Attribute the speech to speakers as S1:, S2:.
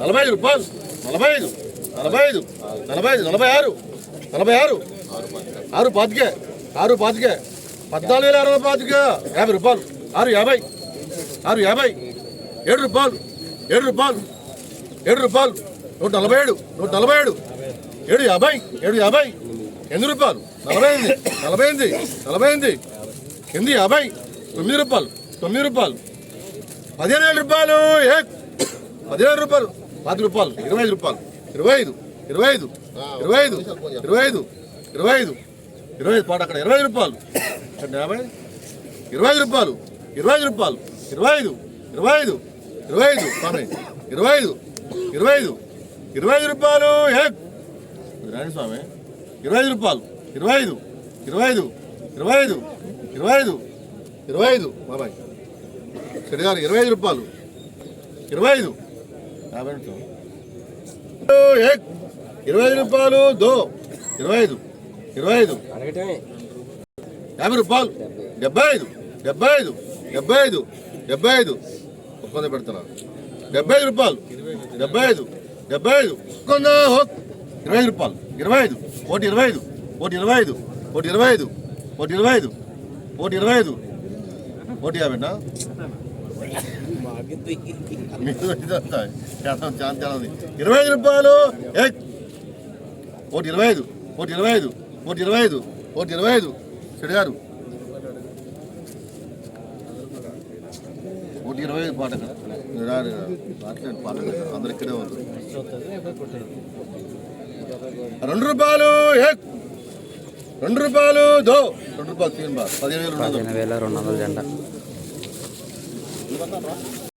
S1: నలభై ఐదు రూపాయలు నలభై ఐదు నలభై ఐదు నలభై ఐదు నలభై ఆరు నలభై ఆరు ఆరు పాతికే ఆరు పాతికే. పద్నాలుగు వేల అరవై పాతిక. యాభై రూపాయలు. ఆరు యాభై ఆరు యాభై. ఏడు రూపాయలు ఏడు రూపాయలు ఏడు రూపాయలు. నూట నలభై ఏడు నూట నలభై ఏడు ఏడు యాభై ఏడు యాభై. ఎనిమిది రూపాయలు. నలభై ఎనిమిది నలభై ఎనిమిది నలభై ఎనిమిది ఎనిమిది యాభై తొమ్మిది రూపాయలు తొమ్మిది రూపాయలు. పదిహేను రూపాయలు ఏ పదిహేను రూపాయలు పది రూపాయలు ఇరవై ఐదు రూపాయలు ఇరవై ఐదు ఇరవై ఐదు ఇరవై ఐదు ఇరవై ఐదు ఇరవై ఐదు ఇరవై ఐదు పాట అక్కడ ఇరవై ఐదు రూపాయలు ఇక్కడ యాభై ఇరవై ఐదు రూపాయలు ఇరవై ఐదు రూపాయలు ఇరవై ఐదు ఇరవై ఐదు ఇరవై ఐదు స్వామి ఇరవై ఐదు ఇరవై ఐదు ఇరవై ఐదు రూపాయలు ఏ రాణి స్వామి ఇరవై ఐదు రూపాయలు ఇరవై ఐదు ఇరవై ఐదు ఇరవై ఐదు ఇరవై ఐదు ఇరవై ఐదు బాబాయ్ చెడు గారు ఇరవై ఐదు రూపాయలు. ఇరవై ఐదు. ఇరవై ఐదు రూపాయలు దో ఇరవై ఐదు. ఇరవై ఐదు. యాభై రూపాయలు. డెబ్బై ఐదు. డెబ్బై ఐదు. డెబ్బై ఐదు. డెబ్బై ఐదు. ఒక్కొంద పెడుతున్నాను డెబ్బై ఐదు రూపాయలు. డెబ్బై ఐదు. డెబ్బై ఐదు. ఇరవై ఐదు రూపాయలు. ఇరవై ఐదు. ఒకటి ఇరవై ఐదు. ఒకటి ఇరవై ఐదు. ఒకటి ఇరవై ఐదు. ఒకటి ఇరవై ఐదు. ఒకటి ఇరవై ఐదు. ఒకటి యాభైనా? ఇరవై ఐదు రూపాయలు ఏక్. ఇరవై ఐదు ఒకటి ఇరవై ఐదు ఒకటి ఇరవై ఐదు ఒకటి ఇరవై ఐదు. చెడు గారు. ఒకటి ఇరవై ఐదు పాట కదా? మీరు పాట అందరు ఇక్కడే ఉంది రెండు రూపాయలు రెండు రూపాయలు దో! రెండు రూపాయలు తీయండి బా పదిహేను వేలు
S2: పదిహేను వేల రెండు వందల జెండా what's that one